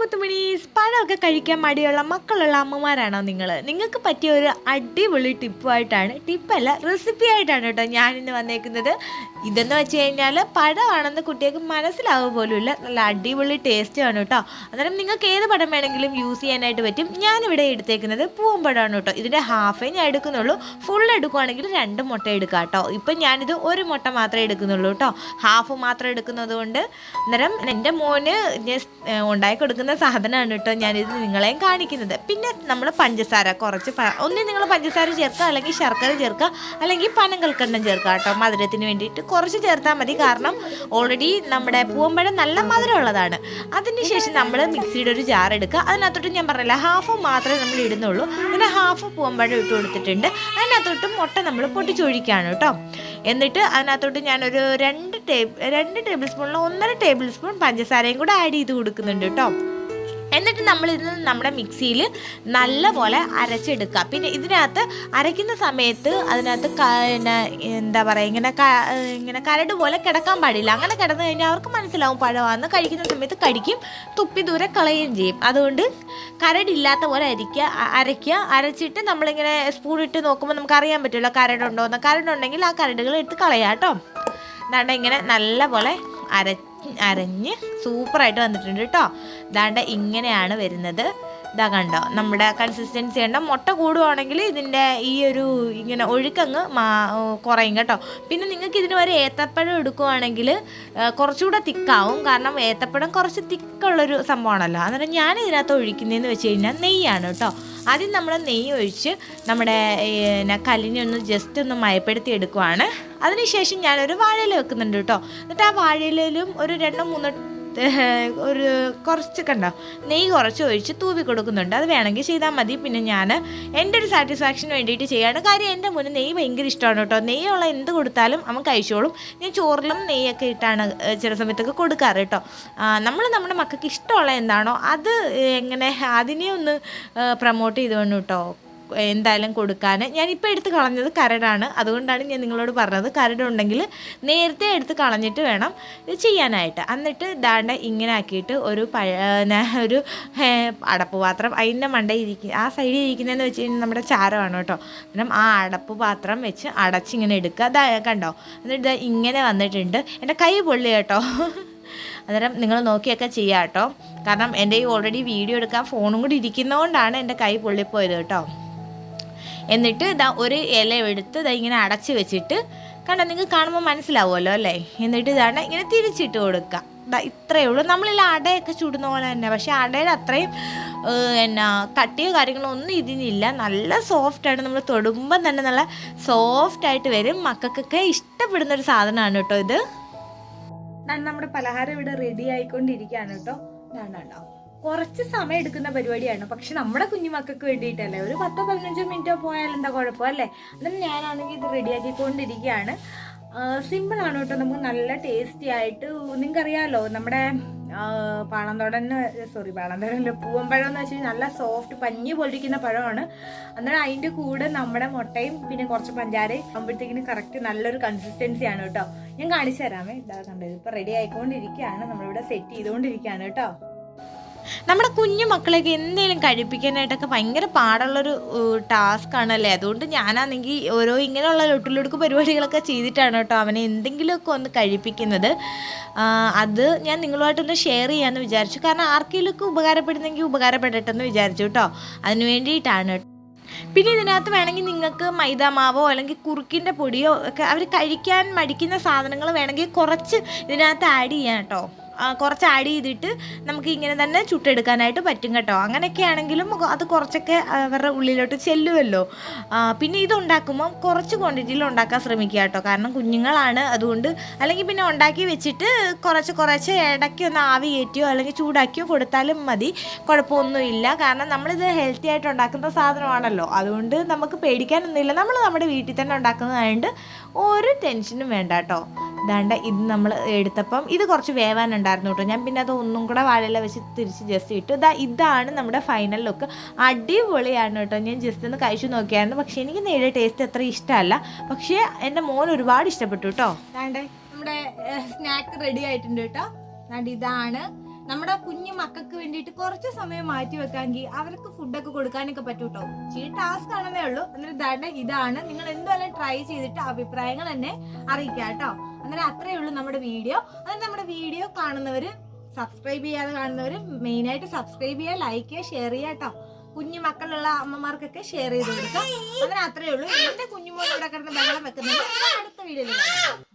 മുത്തുമണീസ് പഴമൊക്കെ കഴിക്കാൻ മടിയുള്ള മക്കളുള്ള അമ്മമാരാണോ നിങ്ങൾ നിങ്ങൾക്ക് പറ്റിയ ഒരു അടിപൊളി ടിപ്പുമായിട്ടാണ് ടിപ്പല്ല റെസിപ്പി ആയിട്ടാണ് കേട്ടോ ഞാനിന്ന് വന്നേക്കുന്നത്. ഇതെന്ന് വെച്ച് കഴിഞ്ഞാൽ പഴമാണെന്ന് കുട്ടികൾക്ക് മനസ്സിലാവുക പോലുമില്ല. നല്ല അടിപൊളി ടേസ്റ്റ് ആണ് കേട്ടോ. അന്നേരം നിങ്ങൾക്ക് ഏത് പടം വേണമെങ്കിലും യൂസ് ചെയ്യാനായിട്ട് പറ്റും. ഞാനിവിടെ എടുത്തേക്കുന്നത് പൂവമ്പഴമാണ് കേട്ടോ. ഇതിന്റെ ഹാഫേ ഞാൻ എടുക്കുന്നുള്ളൂ. ഫുൾ എടുക്കുവാണെങ്കിൽ രണ്ട് മുട്ട എടുക്കാം കേട്ടോ. ഇപ്പം ഞാനിത് ഒരു മുട്ട മാത്രമേ എടുക്കുന്നുള്ളൂ കേട്ടോ. ഹാഫ് മാത്രം എടുക്കുന്നത് കൊണ്ട് അന്നേരം എന്റെ മോന് ഞാൻ ഉണ്ടാക്കി കൊടുക്കുന്ന സാധനമാണ് കേട്ടോ ഞാനിത് നിങ്ങളെയും കാണിക്കുന്നത്. പിന്നെ നമ്മൾ പഞ്ചസാര കുറച്ച് ഒന്നി നിങ്ങൾ പഞ്ചസാര ചേർക്കുക അല്ലെങ്കിൽ ശർക്കര ചേർക്കുക അല്ലെങ്കിൽ പനം കൽക്കണ്ടം ചേർക്കുക കേട്ടോ. മധുരത്തിന് വേണ്ടിയിട്ട് കുറച്ച് ചേർത്താൽ മതി. കാരണം ഓൾറെഡി നമ്മുടെ പൂവമ്പഴം നല്ല മധുരമുള്ളതാണ്. അതിനുശേഷം നമ്മൾ മിക്സിയുടെ ഒരു ജാർ എടുക്കുക. അതിനകത്തോട്ട് ഞാൻ പറഞ്ഞില്ല ഹാഫ് മാത്രമേ നമ്മൾ ഇടുന്നുള്ളൂ. പിന്നെ ഹാഫ് പൂവമ്പഴം ഇട്ട് കൊടുത്തിട്ടുണ്ട്. അതിനകത്തോട്ട് മുട്ട നമ്മൾ പൊട്ടിച്ചൊഴിക്കുകയാണ് കേട്ടോ. എന്നിട്ട് അതിനകത്തോട്ട് ഞാനൊരു രണ്ട് ടേബിൾ രണ്ട് ടേബിൾ സ്പൂണിൽ ഒന്നര ടേബിൾ സ്പൂൺ പഞ്ചസാരയും കൂടെ ആഡ് ചെയ്ത് കൊടുക്കുന്നുണ്ട് കേട്ടോ. എന്നിട്ട് നമ്മൾ ഇത് നമ്മുടെ മിക്സിയിൽ നല്ലപോലെ അരച്ചെടുക്കുക. പിന്നെ ഇതിനകത്ത് അരയ്ക്കുന്ന സമയത്ത് അതിനകത്ത് പിന്നെ എന്താ പറയുക ഇങ്ങനെ ഇങ്ങനെ കരട് പോലെ കിടക്കാൻ പാടില്ല. അങ്ങനെ കിടന്നു കഴിഞ്ഞാൽ അവർക്ക് മനസ്സിലാവും പഴമാണെന്ന് കഴിക്കുന്ന സമയത്ത് കടിക്കും തുപ്പി ദൂരെ കളയുകയും ചെയ്യും. അതുകൊണ്ട് കരടില്ലാത്ത പോലെ അരിക്കുക അരയ്ക്കുക. അരച്ചിട്ട് നമ്മളിങ്ങനെ സ്പൂൺ ഇട്ട് നോക്കുമ്പോൾ നമുക്ക് അറിയാൻ പറ്റുമല്ലോ കരടുണ്ടോ എന്ന് കരടുണ്ടെങ്കിൽ ആ കരടുകൾ എടുത്ത് കളയാം കേട്ടോ. എന്നാണ്ട് ഇങ്ങനെ നല്ലപോലെ അര അരഞ്ഞ് സൂപ്പറായിട്ട് വന്നിട്ടുണ്ട് കേട്ടോ ദാണ്ട ഇങ്ങനെയാണ് വരുന്നത്. ഇതാ കണ്ടോ നമ്മുടെ കൺസിസ്റ്റൻസി കണ്ടോ? മുട്ട കൂടുവാണെങ്കിൽ ഇതിന്റെ ഈ ഒരു ഇങ്ങനെ ഒഴുക്കങ്ങ് മാ കുറയും കേട്ടോ. പിന്നെ നിങ്ങൾക്ക് ഇതിന് ഒരു ഏത്തപ്പഴം എടുക്കുവാണെങ്കിൽ കുറച്ചുകൂടെ തിക്കാവും. കാരണം ഏത്തപ്പഴം കുറച്ച് തിക്കുള്ളൊരു സംഭവമാണല്ലോ. അന്നേരം ഞാൻ ഇതിനകത്ത് ഒഴിക്കുന്നതെന്ന് വെച്ച് കഴിഞ്ഞാൽ നെയ്യാണ് കേട്ടോ ആദ്യം നമ്മൾ നെയ്യ് ഒഴിച്ച് നമ്മുടെ കല്ലിനെ ഒന്ന് ജസ്റ്റ് ഒന്ന് മയപ്പെടുത്തി എടുക്കുവാണ്. അതിനുശേഷം ഞാനൊരു വാഴയില വെക്കുന്നുണ്ട് കേട്ടോ. എന്നിട്ട് ആ വാഴയിലും ഒരു രണ്ടോ മൂന്നോ ഒരു കുറച്ച് കണ്ടോ നെയ്യ് കുറച്ച് ഒഴിച്ച് തൂവി കൊടുക്കുന്നുണ്ട്. അത് വേണമെങ്കിൽ ചെയ്താൽ മതി. പിന്നെ ഞാൻ എന്റെ ഒരു സാറ്റിസ്ഫാക്ഷൻ വേണ്ടിയിട്ട് ചെയ്യാണ് കാര്യം എന്റെ മുന്നിൽ നെയ്യ് ഭയങ്കര ഇഷ്ടമാണ് കേട്ടോ. നെയ്യുള്ള എന്ത് കൊടുത്താലും നമുക്ക് കഴിച്ചോളും. ഞാൻ ചോറിലും നെയ്യൊക്കെ ഇട്ടാണ് ചില സമയത്തൊക്കെ കൊടുക്കാറ് കേട്ടോ. നമ്മൾ നമ്മുടെ മക്കൾക്ക് ഇഷ്ടമുള്ള എന്താണോ അത് എങ്ങനെ അതിനെ ഒന്ന് പ്രൊമോട്ട് വേണം കേട്ടോ. എന്തായാലും കൊടുക്കാൻ. ഞാനിപ്പോൾ എടുത്ത് കളഞ്ഞത് കരടാണ്. അതുകൊണ്ടാണ് ഞാൻ നിങ്ങളോട് പറഞ്ഞത്. കരടുണ്ടെങ്കിൽ നേരത്തെ എടുത്ത് കളഞ്ഞിട്ട് വേണം ഇത് ചെയ്യാനായിട്ട്. എന്നിട്ട് ദാണ്ട ഇങ്ങനെ ആക്കിയിട്ട് ഒരു പഴ ഒരു അടപ്പ് പാത്രം. അതിന്റെ മണ്ട ഇരിക്കുന്ന ആ സൈഡിൽ ഇരിക്കുന്നതെന്ന് വെച്ച് കഴിഞ്ഞാൽ നമ്മുടെ ചാരമാണ് കേട്ടോ. കാരണം ആ അടപ്പ് പാത്രം വെച്ച് അടച്ചിങ്ങനെ എടുക്കുക. ദാ കണ്ടോ? എന്നിട്ട് ഇങ്ങനെ വന്നിട്ടുണ്ട്. എന്റെ കൈ പൊള്ളി കേട്ടോ. അന്നേരം നിങ്ങൾ നോക്കിയൊക്കെ ചെയ്യാം കേട്ടോ. കാരണം എന്റെ ഈ ഓൾറെഡി വീഡിയോ എടുക്കാൻ ഫോണും കൂടി ഇരിക്കുന്നതുകൊണ്ടാണ് എന്റെ കൈ പൊള്ളിപ്പോയത് കേട്ടോ. എന്നിട്ട് ഇതാ ഒരു ഇല എടുത്ത് ഇതാ ഇങ്ങനെ അടച്ച് വെച്ചിട്ട് കണ്ട നിങ്ങൾ കാണുമ്പോൾ മനസ്സിലാവുമല്ലോ അല്ലേ? എന്നിട്ട് ഇതാണ് ഇങ്ങനെ തിരിച്ചിട്ട് കൊടുക്കുക. ഇത്രയേ ഉള്ളൂ. നമ്മളിൽ അടയൊക്കെ ചുടുന്ന പോലെ തന്നെ. പക്ഷേ അടയുടെ അത്രയും എന്നാ കട്ടിയോ കാര്യങ്ങളോ ഒന്നും ഇതിനില്ല. നല്ല സോഫ്റ്റായിട്ട് നമ്മൾ തൊടുമ്പം തന്നെ നല്ല സോഫ്റ്റായിട്ട് വരും. മക്കൾക്കൊക്കെ ഇഷ്ടപ്പെടുന്ന ഒരു സാധനമാണ് കേട്ടോ ഇത്. നമ്മുടെ പലഹാരം ഇവിടെ റെഡി ആയിക്കൊണ്ടിരിക്കുകയാണ് കേട്ടോ. ഞാനുണ്ടോ കുറച്ച് സമയം എടുക്കുന്ന പരിപാടിയാണ്. പക്ഷെ നമ്മുടെ കുഞ്ഞുമക്കൾക്ക് വേണ്ടിയിട്ടല്ലേ? ഒരു പത്തോ പതിനഞ്ചോ മിനിറ്റോ പോയാൽ എന്താ കുഴപ്പമല്ലേ അതും ഞാനാണെങ്കിൽ ഇത് റെഡിയാക്കിക്കൊണ്ടിരിക്കുകയാണ്. സിമ്പിൾ ആണ് കേട്ടോ. നമുക്ക് നല്ല ടേസ്റ്റി ആയിട്ട് നിങ്ങൾക്കറിയാമല്ലോ നമ്മുടെ പാളന്തോടന് സോറി പാളന്തോടനിലെ പൂവമ്പഴം എന്ന് വെച്ചാൽ നല്ല സോഫ്റ്റ് പഞ്ഞി പൊലിക്കുന്ന പഴമാണ്. അന്നേരം അതിന്റെ കൂടെ നമ്മുടെ മുട്ടയും പിന്നെ കുറച്ച് പഞ്ചാരയും ആകുമ്പോഴത്തേക്കിന് കറക്റ്റ് നല്ലൊരു കൺസിസ്റ്റൻസി ആണ് കേട്ടോ. ഞാൻ കാണിച്ചു തരാമേ. ഇതാ കണ്ടത് ഇപ്പോൾ റെഡി ആയിക്കൊണ്ടിരിക്കുകയാണ്. നമ്മളിവിടെ സെറ്റ് ചെയ്തുകൊണ്ടിരിക്കുകയാണ് കേട്ടോ. നമ്മുടെ കുഞ്ഞു മക്കളെയൊക്കെ എന്തെങ്കിലും കഴിപ്പിക്കാനായിട്ടൊക്കെ ഭയങ്കര പാടുള്ളൊരു ടാസ്ക് ആണല്ലേ? അതുകൊണ്ട് ഞാനാണെങ്കിൽ ഓരോ ഇങ്ങനെയുള്ള ലൊട്ടിലൊടുക്ക് പരിപാടികളൊക്കെ ചെയ്തിട്ടാണ് കേട്ടോ അവനെ എന്തെങ്കിലുമൊക്കെ ഒന്ന് കഴിപ്പിക്കുന്നത്. അത് ഞാൻ നിങ്ങളുമായിട്ടൊന്ന് ഷെയർ ചെയ്യാമെന്ന് വിചാരിച്ചു. കാരണം ആർക്കെങ്കിലുമൊക്കെ ഉപകാരപ്പെടുന്നെങ്കിൽ ഉപകാരപ്പെടട്ടെ എന്ന് വിചാരിച്ചു കേട്ടോ. അതിന് വേണ്ടിയിട്ടാണ്. പിന്നെ ഇതിനകത്ത് വേണമെങ്കിൽ നിങ്ങൾക്ക് മൈദ മാവോ അല്ലെങ്കിൽ കുറുക്കിന്റെ പൊടിയോ ഒക്കെ അവർ കഴിക്കാൻ മടിക്കുന്ന സാധനങ്ങൾ വേണമെങ്കിൽ കുറച്ച് ഇതിനകത്ത് ആഡ് ചെയ്യാം കേട്ടോ. കുറച്ച് ആഡ് ചെയ്തിട്ട് നമുക്ക് ഇങ്ങനെ തന്നെ ചുട്ടെടുക്കാനായിട്ട് പറ്റും കേട്ടോ. അങ്ങനെയൊക്കെ ആണെങ്കിലും അത് കുറച്ചൊക്കെ അവരുടെ ഉള്ളിലോട്ട് ചെല്ലുമല്ലോ പിന്നെ ഇത് ഉണ്ടാക്കുമ്പോൾ കുറച്ച് ക്വാണ്ടിറ്റിയിൽ ഉണ്ടാക്കാൻ ശ്രമിക്കുക കേട്ടോ. കാരണം കുഞ്ഞുങ്ങളാണ് അതുകൊണ്ട് അല്ലെങ്കിൽ പിന്നെ ഉണ്ടാക്കി വെച്ചിട്ട് കുറച്ച് കുറച്ച് ഇടയ്ക്ക് ഒന്ന് ആവി കയറ്റിയോ അല്ലെങ്കിൽ ചൂടാക്കിയോ കൊടുത്താലും മതി. കുഴപ്പമൊന്നുമില്ല. കാരണം നമ്മളിത് ഹെൽത്തി ആയിട്ട് ഉണ്ടാക്കുന്ന സാധനമാണല്ലോ. അതുകൊണ്ട് നമുക്ക് പേടിക്കാനൊന്നുമില്ല. നമ്മൾ നമ്മുടെ വീട്ടിൽ തന്നെ ഉണ്ടാക്കുന്നതായതുകൊണ്ട് ഒരു ടെൻഷനും വേണ്ട കേട്ടോ. ഇതാണ്ട് ഇത് നമ്മൾ എടുത്തപ്പം ഇത് കുറച്ച് വേവാനുണ്ടായിരുന്നു കേട്ടോ. ഞാൻ പിന്നെ അത് ഒന്നും കൂടെ വാഴയില വെച്ച് തിരിച്ച് ജസ്റ്റ് ഇട്ടു. ഇതാ ഇതാണ് നമ്മുടെ ഫൈനൽ ലുക്ക് അടിപൊളിയാണ് കേട്ടോ. ഞാൻ ജസ്റ്റ് ഒന്ന് കഴിച്ചു നോക്കിയായിരുന്നു. പക്ഷേ എനിക്ക് നേരെ ടേസ്റ്റ് അത്ര ഇഷ്ടമല്ല. പക്ഷേ എന്റെ മോൻ ഒരുപാട് ഇഷ്ടപ്പെട്ടു കേട്ടോ. നമ്മുടെ സ്നാക്ക് റെഡി ആയിട്ടുണ്ട് കേട്ടോ. ഇതാണ്. നമ്മുടെ കുഞ്ഞു മക്കൾക്ക് വേണ്ടിയിട്ട് കുറച്ച് സമയം മാറ്റി വെക്കാമെങ്കിൽ അവർക്ക് ഫുഡൊക്കെ കൊടുക്കാനൊക്കെ പറ്റും കേട്ടോ. ഇച്ചിരി ടാസ്ക് ആണെന്നേ ഉള്ളൂ. എന്നിട്ട് ഇതാണ്. നിങ്ങൾ എന്തായാലും ട്രൈ ചെയ്തിട്ട് അഭിപ്രായങ്ങൾ എന്നെ അറിയിക്കാം കേട്ടോ. അന്നേരം അത്രയേ ഉള്ളൂ നമ്മുടെ വീഡിയോ. അന്നേരം നമ്മുടെ വീഡിയോ കാണുന്നവര് സബ്സ്ക്രൈബ് ചെയ്യാതെ കാണുന്നവര് മെയിൻ ആയിട്ട് സബ്സ്ക്രൈബ് ചെയ്യുക ലൈക്ക് ചെയ്യുക ഷെയർ ചെയ്യുക കേട്ടോ കുഞ്ഞു മക്കളുള്ള അമ്മമാർക്കൊക്കെ ഷെയർ ചെയ്ത് കൊടുക്കാം അങ്ങനെ അത്രയേ ഉള്ളൂ. എന്റെ കുഞ്ഞുമോൾ ഇവിടെ കിടന്ന് ബഹളം വെക്കുന്നത് അടുത്ത വീഡിയോയിൽ